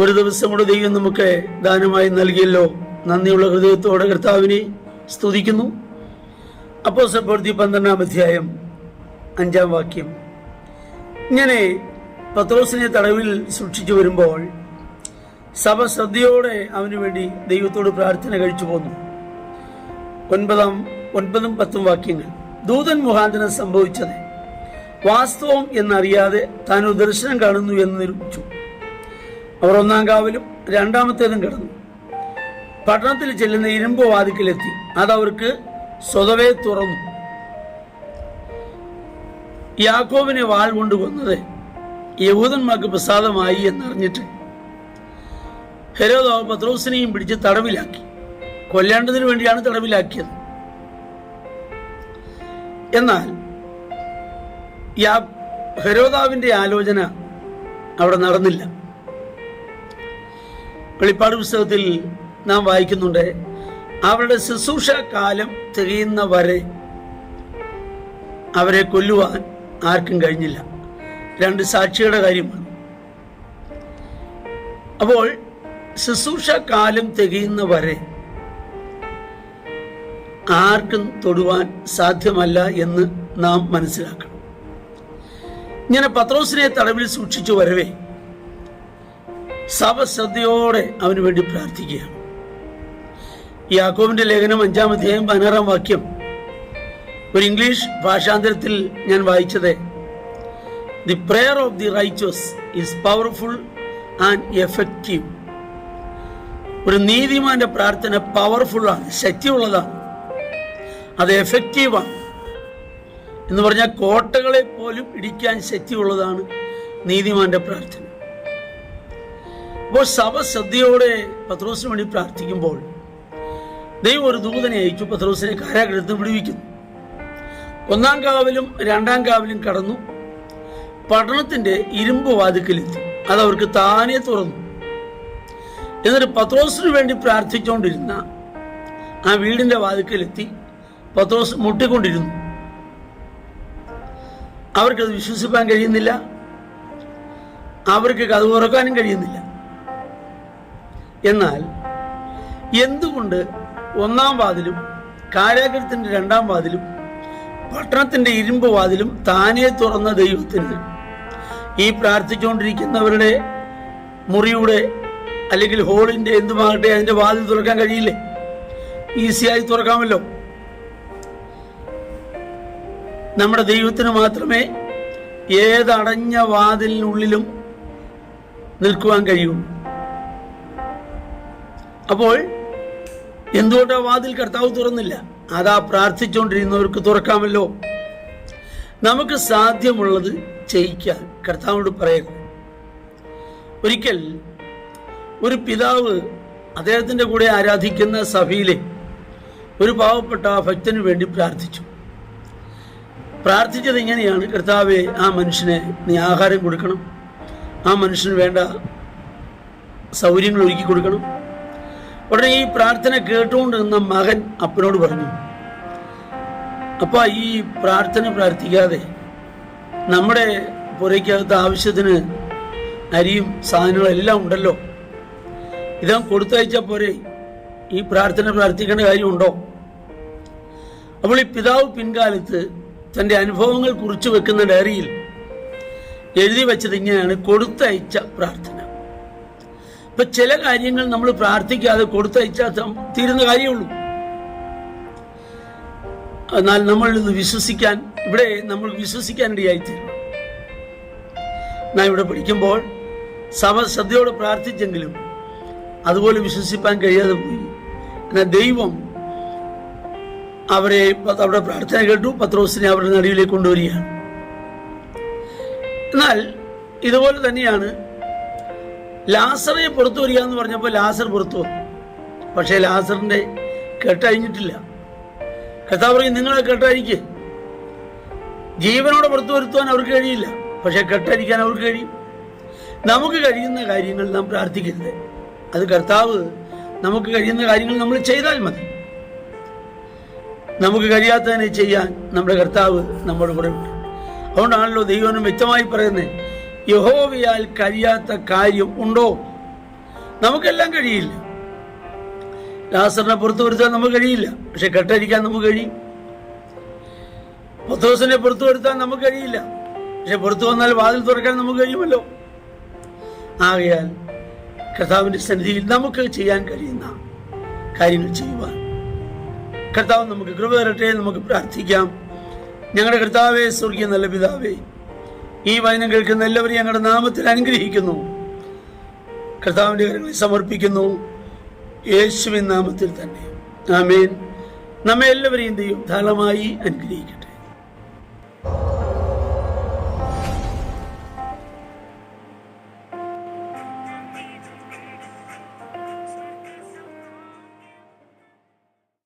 ഒരു ദിവസം കൂടെ ദൈവം നമുക്ക് ദാനമായി നൽകിയല്ലോ. നന്ദിയുള്ള ഹൃദയത്തോടെ കർത്താവിനെ സ്തുതിക്കുന്നു. അപ്പോ പ്രവൃത്തി പന്ത്രണ്ടാം അധ്യായം അഞ്ചാം വാക്യം. ഇങ്ങനെ പത്രോസിനെ തടവിൽ സൂക്ഷിച്ചു വരുമ്പോൾ സഭ ശ്രദ്ധയോടെ അവന് വേണ്ടി ദൈവത്തോട് പ്രാർത്ഥന കഴിച്ചു പോന്നു. ഒൻപതാം ഒൻപതും പത്തും വാക്യങ്ങൾ. ദൂതൻ മുഖാന്തരം സംഭവിച്ചത് വാസ്തവം എന്നറിയാതെ താൻ ദർശനം കാണുന്നു എന്ന് നിരൂപിച്ചു. അവർ ഒന്നാം കാവലും രണ്ടാമത്തേതും കിടന്നു. പട്ടണത്തിൽ ചെല്ലുന്ന ഇരുമ്പ് വാതിക്കലെത്തി. അതവർക്ക് സ്വതവേ തുറന്നു. യാക്കോബിനെ വാൾ കൊണ്ട് കൊന്നത് യഹൂദന്മാർക്ക് പ്രസാദമായി എന്നറിഞ്ഞിട്ട് ഹെരോദാവ് പത്രോസിനെയും പിടിച്ച് തടവിലാക്കി. കൊല്ലേണ്ടതിന് വേണ്ടിയാണ് തടവിലാക്കിയത്. എന്നാൽ യാ ഹെരോദാവിന്റെ ആലോചന അവിടെ നടന്നില്ല. വെളിപ്പാട് പുസ്തകത്തിൽ നാം വായിക്കുന്നുണ്ട്. അവരുടെ ശുശ്രൂഷ കാലം തികയുന്ന വരെ അവരെ കൊല്ലുവാൻ ആർക്കും കഴിഞ്ഞില്ല. രണ്ട് സാക്ഷിയുടെ കാര്യമാണ്. അപ്പോൾ ശുശ്രൂഷ കാലം തികയുന്ന വരെ ആർക്കും തൊടുവാൻ സാധ്യമല്ല എന്ന് നാം മനസ്സിലാക്കണം. ഇങ്ങനെ പത്രോസിനെ തടവിൽ സൂക്ഷിച്ചു വരവേ സഭ ശ്രദ്ധയോടെ അവന് വേണ്ടി പ്രാർത്ഥിക്കുകയാണ്. യാക്കോബിന്റെ ലേഖനം അഞ്ചാം അധ്യായം പതിനാറാം വാക്യം. ഒരു ഇംഗ്ലീഷ് ഭാഷാന്തരത്തിൽ ഞാൻ വായിച്ചത് the prayer of the righteous is powerful and effective ഒരു നീതിമാന്റെ പ്രാർത്ഥന പവർഫുൾ ആണ് ശക്തിയുള്ളതാണ്. അത് എഫക്റ്റീവാണ് എന്ന് പറഞ്ഞാൽ കോട്ടകളെ പോലും ഇടിക്കാൻ ശക്തിയുള്ളതാണ് നീതിമാന്റെ പ്രാർത്ഥന. അപ്പോൾ സഭ ശ്രദ്ധയോടെ പത്രോസിന് വേണ്ടി പ്രാർത്ഥിക്കുമ്പോൾ ദൈവം ഒരു ദൂതനെ അയച്ചു പത്രോസിനെ കാരാഗ്രഹത്തിൽ വിടുവിക്കുന്നു. ഒന്നാം കാവലും രണ്ടാം കാവലും കടന്നു. പട്ടണത്തിന്റെ ഇരുമ്പ് വാതിക്കലെത്തി. അത് അവർക്ക് താനെ തുറന്നു. എന്നിട്ട് പത്രോസിന് വേണ്ടി പ്രാർത്ഥിച്ചുകൊണ്ടിരുന്ന ആ വീടിന്റെ വാതിക്കലെത്തി. പത്രോസ് മുട്ടിക്കൊണ്ടിരുന്നു. അവർക്കത് വിശ്വസിപ്പാൻ കഴിയുന്നില്ല. അവർക്ക് കഥ തുറക്കാനും കഴിയുന്നില്ല. എന്നാൽ എന്തുകൊണ്ട് ഒന്നാം വാതിലും കാരാഗ്രഹത്തിന്റെ രണ്ടാം വാതിലും പട്ടണത്തിന്റെ ഇരുമ്പ് വാതിലും താനെ തുറന്ന ദൈവത്തിന്? ഈ പ്രാർത്ഥിച്ചുകൊണ്ടിരിക്കുന്നവരുടെ മുറിയുടെ അല്ലെങ്കിൽ ഹോളിന്റെ എന്തുമാകട്ടെ അതിന്റെ വാതിൽ തുറക്കാൻ കഴിയില്ലേ? ഈസിയായി തുറക്കാമല്ലോ. നമ്മുടെ ദൈവത്തിന് മാത്രമേ ഏതടഞ്ഞ വാതിലിനുള്ളിലും നിൽക്കുവാൻ കഴിയുള്ളൂ അപ്പോൾ എന്തുകൊണ്ട് വാതിൽ കർത്താവ് തുറന്നില്ല? അതാ പ്രാർത്ഥിച്ചുകൊണ്ടിരുന്നവർക്ക് തുറക്കാമല്ലോ. നമുക്ക് സാധ്യമുള്ളത് ചെയ്യിക്കാൻ കർത്താവിനോട് പറയുക. ഒരിക്കൽ ഒരു പിതാവ് അദ്ദേഹത്തിന്റെ കൂടെ ആരാധിക്കുന്ന സഭയിലെ ഒരു പാവപ്പെട്ട ഭക്തന് വേണ്ടി പ്രാർത്ഥിച്ചു. പ്രാർത്ഥിച്ചത് ഇങ്ങനെയാണ് കർത്താവെ ആ മനുഷ്യനെ നീ ആഹാരം കൊടുക്കണം. ആ മനുഷ്യന് വേണ്ട സൗകര്യങ്ങൾ ഒരുക്കി കൊടുക്കണം. ഉടനെ ഈ പ്രാർത്ഥന കേട്ടുകൊണ്ട് നിന്ന മകൻ അപ്പനോട് പറഞ്ഞു അപ്പ ഈ പ്രാർത്ഥന പ്രാർത്ഥിക്കാതെ നമ്മുടെ പുരയ്ക്കകത്ത് ആവശ്യത്തിന് അരിയും സാധനങ്ങളും എല്ലാം ഉണ്ടല്ലോ. ഇതാ കൊടുത്തയച്ച പോരെ. ഈ പ്രാർത്ഥന പ്രാർത്ഥിക്കേണ്ട കാര്യമുണ്ടോ? അപ്പോൾ ഈ പിതാവ് പിൻകാലത്ത് തന്റെ അനുഭവങ്ങൾ കുറിച്ചു വെക്കുന്ന ഡയറിയിൽ എഴുതി വെച്ചത് ഇങ്ങനെയാണ്. കൊടുത്തയച്ച പ്രാർത്ഥന. ഇപ്പൊ ചില കാര്യങ്ങൾ നമ്മൾ പ്രാർത്ഥിക്കാതെ കൊടുത്തയച്ചാൽ തീരുന്ന കാര്യമുള്ളൂ. എന്നാൽ നമ്മൾ ഇത് വിശ്വസിക്കാൻ ഇവിടെ നമ്മൾ വിശ്വസിക്കാൻ ഇടയായിത്തീരും. നാം ഇവിടെ പഠിക്കുമ്പോൾ സഭ ശ്രദ്ധയോടെ പ്രാർത്ഥിച്ചെങ്കിലും അതുപോലെ വിശ്വസിപ്പാൻ കഴിയാതെ പോയി. എന്നാൽ ദൈവം അവരെ അവിടെ പ്രാർത്ഥന കേട്ടു പത്രോസിനെ അവരുടെ നടുവിലേക്ക് കൊണ്ടുവരികയാണ്. എന്നാൽ ഇതുപോലെ തന്നെയാണ് ലാസറെ പുറത്തു വരിക എന്ന് പറഞ്ഞപ്പോൾ ലാസർ പുറത്തു വന്നു. പക്ഷേ ലാസറിന്റെ കെട്ടഴിഞ്ഞിട്ടില്ല. കർത്താവ് പറയും നിങ്ങളെ കെട്ടഴിക്ക്. ജീവനോട് പുറത്തു വരുത്തുവാൻ അവർക്ക് കഴിയില്ല. പക്ഷെ കെട്ടഴിക്കാൻ അവർക്ക് കഴിയും. നമുക്ക് കഴിയുന്ന കാര്യങ്ങൾ നാം പ്രാർത്ഥിക്കരുത്. അത് കർത്താവ് നമുക്ക് കഴിയുന്ന കാര്യങ്ങൾ നമ്മൾ ചെയ്താൽ മതി. നമുക്ക് കഴിയാത്തതിനെ ചെയ്യാൻ നമ്മുടെ കർത്താവ് നമ്മുടെ കൂടെ ഉണ്ട്. അതുകൊണ്ടാണല്ലോ ദൈവം വ്യക്തമായി പറയുന്നത് യഹോവയാൽ കഴിയാത്ത കാര്യം ഉണ്ടോ? നമുക്കെല്ലാം കഴിയില്ല. ലാസറിനെ പുറത്തു വരുത്താൻ നമുക്ക് കഴിയില്ല. പക്ഷെ കെട്ടരിക്കാൻ നമുക്ക് കഴിയും. പത്തോസിനെ പുറത്തു വരുത്താൻ നമുക്ക് കഴിയില്ല. പക്ഷെ പുറത്തു വന്നാൽ വാതിൽ തുറക്കാൻ നമുക്ക് കഴിയുമല്ലോ. ആകയാൽ കർത്താവിന്റെ സന്നിധിയിൽ നമുക്ക് ചെയ്യാൻ കഴിയുന്ന കാര്യങ്ങൾ ചെയ്യുവാൻ. കർത്താവ് നമുക്ക് കൃപ തരട്ടെ നമുക്ക് പ്രാർത്ഥിക്കാം. ഞങ്ങളുടെ കർത്താവേ സ്വർഗീയ നല്ല പിതാവേ ഈ വചനം കേൾക്കുന്ന എല്ലാവരും ഞങ്ങളുടെ നാമത്തിൽ അനുഗ്രഹിക്കുന്നു. കർത്താവിന്റെ കരങ്ങളിൽ സമർപ്പിക്കുന്നു. യേശുവിൻ നാമത്തിൽ തന്നെ. ആമേൻ. നമ്മെ എല്ലാവരെയും ധാരാളമായി അനുഗ്രഹിക്കണം